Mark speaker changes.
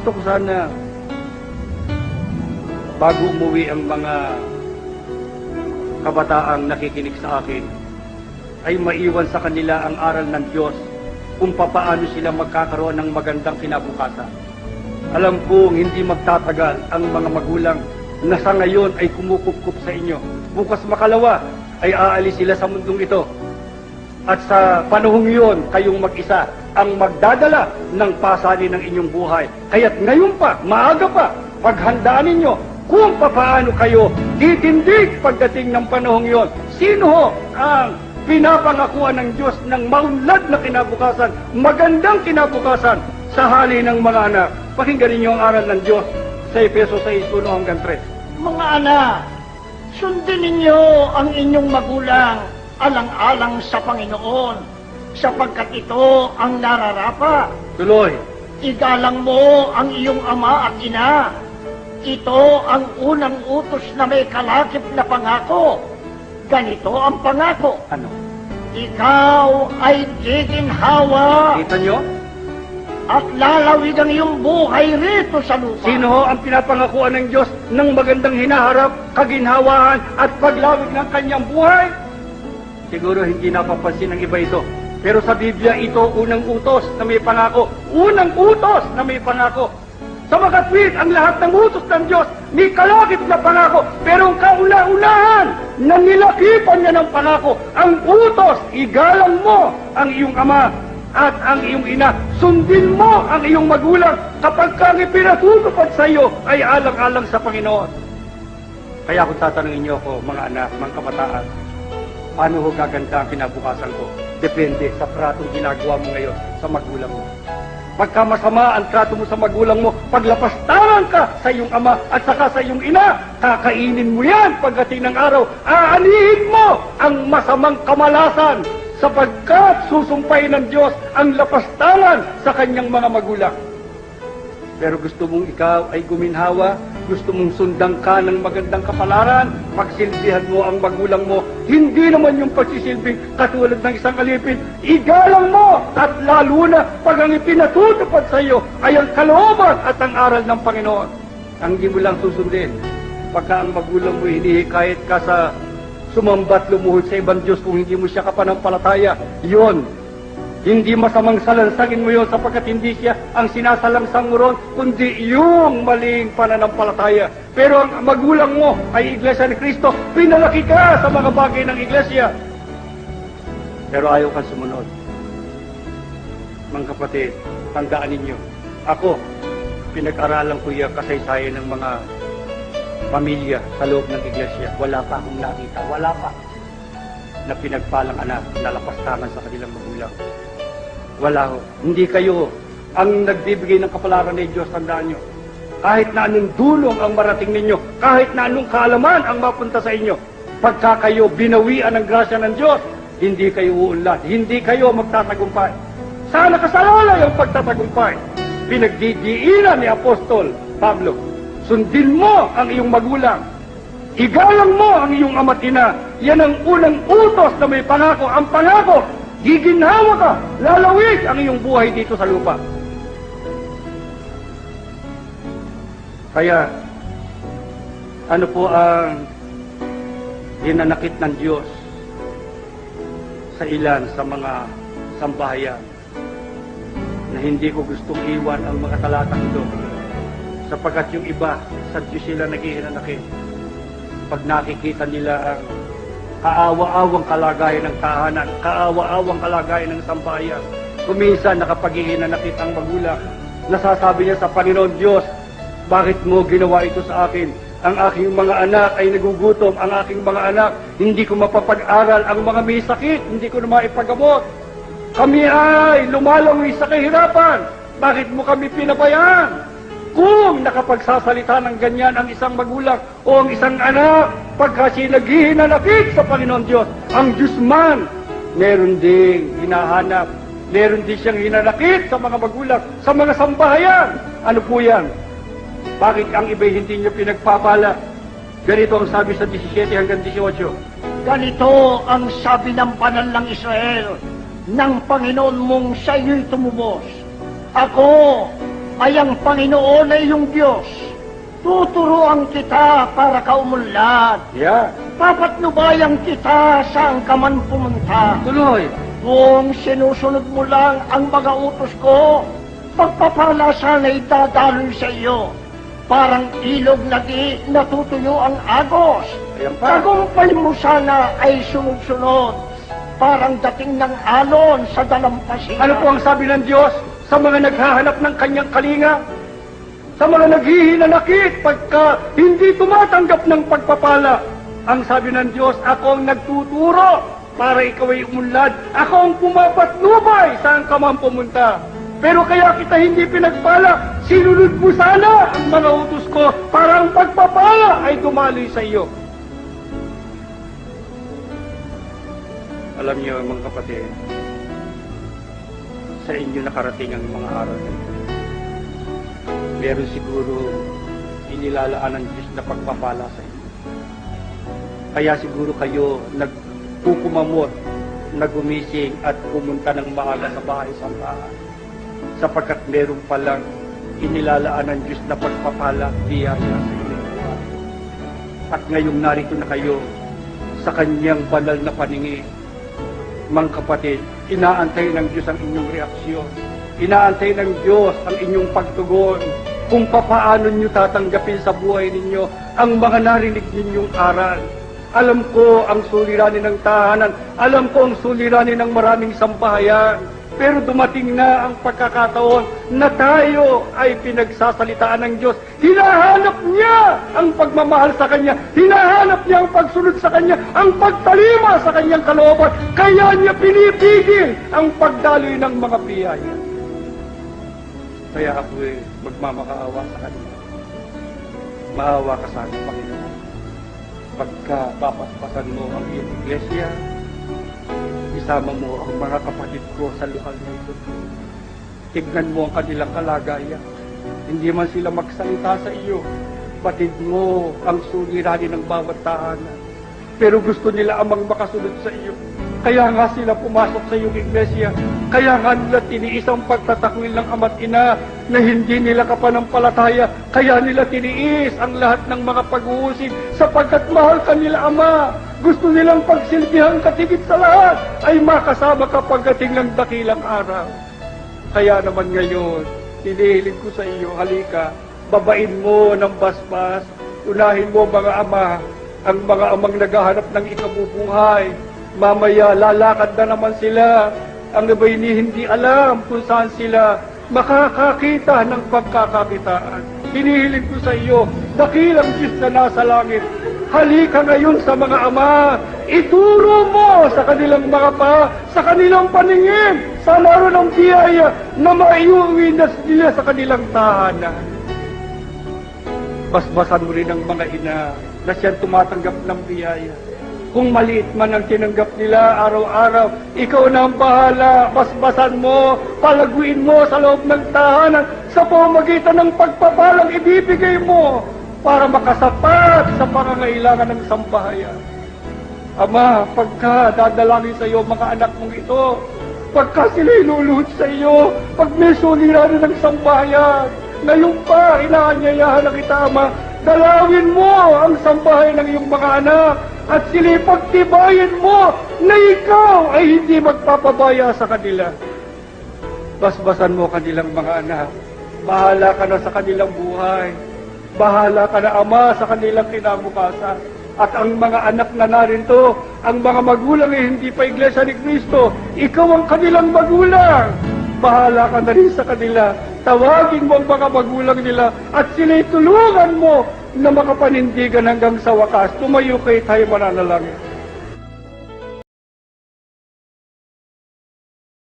Speaker 1: gusto ko sana bago umuwi ang mga kabataang nakikinig sa akin ay maiwan sa kanila ang aral ng Diyos kung papaano sila magkakaroon ng magandang kinabukasan. Alam kong hindi magtatagal ang mga magulang na sa ngayon ay kumukup sa inyo. Bukas makalawa ay aalis sila sa mundong ito. At sa panahong yun, kayong mag-isa ang magdadala ng pasanin ng inyong buhay. Kaya't ngayon pa, maaga pa, paghandaan ninyo kung papaano kayo titindig pagdating ng panahong yon. Sino ho ang pinapangakuan ng Diyos ng maunlad na kinabukasan, magandang kinabukasan sa hali ng mga anak. Pakinggan ninyo ang aral ng Diyos sa Efeso 6, 1 hanggang 3.
Speaker 2: Mga anak, sundin ninyo ang inyong magulang alang-alang sa Panginoon, sapagkat ito ang nararapa.
Speaker 1: Tuloy.
Speaker 2: Igalang mo ang iyong ama at ina. Ito ang unang utos na may kalakip na pangako. Ganito ang pangako.
Speaker 1: Ano?
Speaker 2: Ikaw ay giginhawa
Speaker 1: Kita nyo?
Speaker 2: at lalawig ang iyong buhay rito sa lupa.
Speaker 1: Sino ho ang pinapangakuan ng Diyos ng magandang hinaharap, kaginhawaan at paglawig ng kanyang buhay? Siguro hindi napapansin ng iba ito. Pero sa Biblia ito unang utos na may pangako. Unang utos na may pangako. Sa makatwid, ang lahat ng utos ng Diyos may kalakip na pangako. Pero ang kauna-unahan na nilakipan niya ng pangako, ang utos, igalang mo ang iyong ama at ang iyong ina. Sundin mo ang iyong magulang kapag kang ipinatutupad sa iyo ay alang-alang sa Panginoon. Kaya kung tatanungin niyo ako, mga anak, mga kabataan, paano ho gaganda ang kinabukasan ko? Depende sa tratong ginagawa mo ngayon sa magulang mo. Pagka masama ang trato mo sa magulang mo, paglapastangan ka sa iyong ama at saka sa iyong ina, kakainin mo yan pagdating ng araw. Aanihin mo ang masamang kamalasan sapagkat susumpayin ng Diyos ang lapastangan sa kanyang mga magulang. Pero gusto mong ikaw ay guminhawa, gusto mong sundan ka ng magandang kapalaran, pagsilbihan mo ang magulang mo, hindi naman yung pagsisilbing katulad ng isang alipin, igalang mo at lalo na pag ang ipinatutupad sa iyo ay ang kalooban at ang aral ng Panginoon. Ang hindi mo lang susundin, pagka ang magulang mo hinihikayat ka sa sumambat lumuhod sa ibang Diyos kung hindi mo siya kapanampalataya, yon hindi masamang salansangin mo yon sapagkat hindi siya ang sinasalangsang mo ron, kundi yung maling pananampalataya. Pero ang magulang mo ay Iglesia ni Kristo, pinalaki ka sa mga bagay ng Iglesia. Pero ayaw kang sumunod. Mga kapatid, tandaan ninyo, ako, pinag-aralan ko yung kasaysayan ng mga pamilya sa loob ng Iglesia. Wala pa akong nakita, wala pa na pinagpalang anak na lapastangan sa kanilang magulang. Wala ho. Hindi kayo ang nagbibigay ng kapalaran ng Diyos, tandaan nyo. Kahit na anong dulong ang marating ninyo, kahit na anong kaalaman ang mapunta sa inyo, pagka kayo binawian ng grasya ng Diyos, hindi kayo uunlad, hindi kayo magtatagumpay. Sana kasalalay ang pagtatagumpay. Pinagdidiinan ni Apostol Pablo. Sundin mo ang iyong magulang. Igalang mo ang iyong ama't ina. Yan ang unang utos na may pangako. Ang pangako, giginhawa ka, lalawig ang iyong buhay dito sa lupa. Kaya, ano po ang dinanakit ng Diyos sa ilan sa mga sambahayan na hindi ko gustong iwan ang mga talatang ito sapagkat yung iba sa Diyos sila naghihinanakit pag nakikita nila ang kaawa-awang kalagayan ng tahanan, kaawa-awang kalagayan ng sambahayan. Kuminsan nakapaghihinanakit ang magulang. Nasasabi niya sa Panginoon Diyos, bakit mo ginawa ito sa akin? Ang aking mga anak ay nagugutom, ang aking mga anak, hindi ko mapapag-aral, ang mga may sakit, hindi ko na maipagamot. Kami ay lumalawi sa kahirapan. Bakit mo kami pinabayaan? Kung nakapagsasalita ng ganyan ang isang magulang o ang isang anak, pagka siya naghihinanakit sa Panginoon Diyos, ang Diyos man, meron ding hinahanap. Meron din siyang hinanakit sa mga magulang, sa mga sambahayan. Ano po yan? Bakit ang iba hindi niyo pinagpapala? Ganito ang sabi sa 17 hanggang 18.
Speaker 2: Ganito ang sabi ng banal ng Israel, ng Panginoon mong sa iyo'y tumubos. Ako ay ang Panginoon ay iyong Diyos. Tuturuan kita para ka umunlad.
Speaker 1: Yeah.
Speaker 2: Papatnubayan kita saan ka man pumunta.
Speaker 1: Tuloy.
Speaker 2: Kung sinusunod mo lang ang mga utos ko, pagpapala sana'y dadaloy sa iyo. Parang ilog na di natutuyo ang agos.
Speaker 1: Ayan pa.
Speaker 2: Tagumpay mo sana ay sunod-sunod. Parang dating ng alon sa dalampasigan.
Speaker 1: Ano po ang sabi ng Diyos sa mga naghahanap ng kanyang kalinga? Sa mga naghihinanakit pagka hindi tumatanggap ng pagpapala. Ang sabi ng Diyos, ako ang nagtuturo para ikaw ay umunlad. Ako ang pumapatnubay saan ka man pumunta. Pero kaya kita hindi pinagpala, sinunod mo sana ang mga utos ko para ang pagpapala ay dumaloy sa iyo. Alam niyo mga kapatid, sa inyo nakarating ang mga araw na ito. Meron siguro inilalaan ng Diyos na pagpapala sa inyo. Kaya siguro kayo nagpukumamot, nagumising at pumunta ng maaga sa bahay sambahan. Sapagkat meron palang inilalaan ng Diyos na pagpapala biyaya sa buhay. At ngayong narito na kayo sa kanyang banal na paningin, mga kapatid, inaantay ng Diyos ang inyong reaksyon. Inaantay ng Diyos ang inyong pagtugon kung papaano nyo tatanggapin sa buhay ninyo ang mga narinig ninyong aral. Alam ko ang suliranin ng tahanan. Alam ko ang suliranin ng maraming sambahayan. Pero dumating na ang pagkakataon na tayo ay pinagsasalitaan ng Diyos. Hinahanap niya ang pagmamahal sa Kanya. Hinahanap niya ang pagsunod sa Kanya, ang pagtalima sa Kanyang kalooban. Kaya niya pinipigil ang pagdaloy ng mga biyaya. Kaya ako eh, magmamakaawa sa Kanya. Maawa ka sa akin, Panginoon. Pagka papaspasan mo ang iyong iglesia, isama mo ang mga kapatid ko sa lugar na ito. Tignan mo ang kanilang kalagayan. Hindi man sila magsalita sa iyo. Batid mo ang suliranin ng bawat tahanan. Pero gusto nila amang makasunod sa iyo. Kaya nga sila pumasok sa iyong iglesia. Kaya nga nila tiniis ang pagtatakwil ng ama't ina na hindi nila kapanampalataya. Kaya nila tiniis ang lahat ng mga pag-uusig sapagkat mahal ka nila ama. Gusto nilang pagsilbihan katigit sa lahat ay makasama ka pagdating ng dakilang araw. Kaya naman ngayon, hinihiling ko sa iyo, halika, babain mo ng basbas, unahin mo mga ama, ang mga amang naghahanap ng ikabubuhay. Mamaya, lalakad na naman sila. Ang iba hindi alam kung saan sila makakakita ng pagkakakitaan. Hinihiling ko sa iyo, dakilang Diyos na nasa langit, halika ngayon sa mga ama, ituro mo sa kanilang mga pa, sa kanilang paningin, sa laro ng biyaya na maiuwi na nila sa kanilang tahanan. Basbasan mo rin ang mga ina na siyang tumatanggap ng biyaya. Kung maliit man ang tinanggap nila araw-araw, ikaw na ang bahala. Basbasan mo, palaguin mo sa loob ng tahanan sa pamamagitan ng pagpapalang ibibigay mo para makasapat sa pangangailangan ng sambahayan. Ama, pagka dadalangin sa iyo mga anak mong ito, pagka sila iluluhod sa iyo, pag may suliranin ng sambahayan, ngayon pa, inaanyayahan na kita, Ama, dalawin mo ang sambahayan ng iyong mga anak at sila pagtibayin mo na ikaw ay hindi magpapabaya sa kanila. Basbasan mo kanilang mga anak. Bahala ka na sa kanilang buhay. Bahala ka na, Ama, sa kanilang kinabukasan. At ang mga anak na narito, ang mga magulang ay hindi pa iglesia ni Kristo, ikaw ang kanilang magulang. Bahala ka na rin sa kanila. Tawagin mo ang mga magulang nila at sila'y tulungan mo na makapanindigan hanggang sa wakas. Tumayo kayo tayo mananalangin.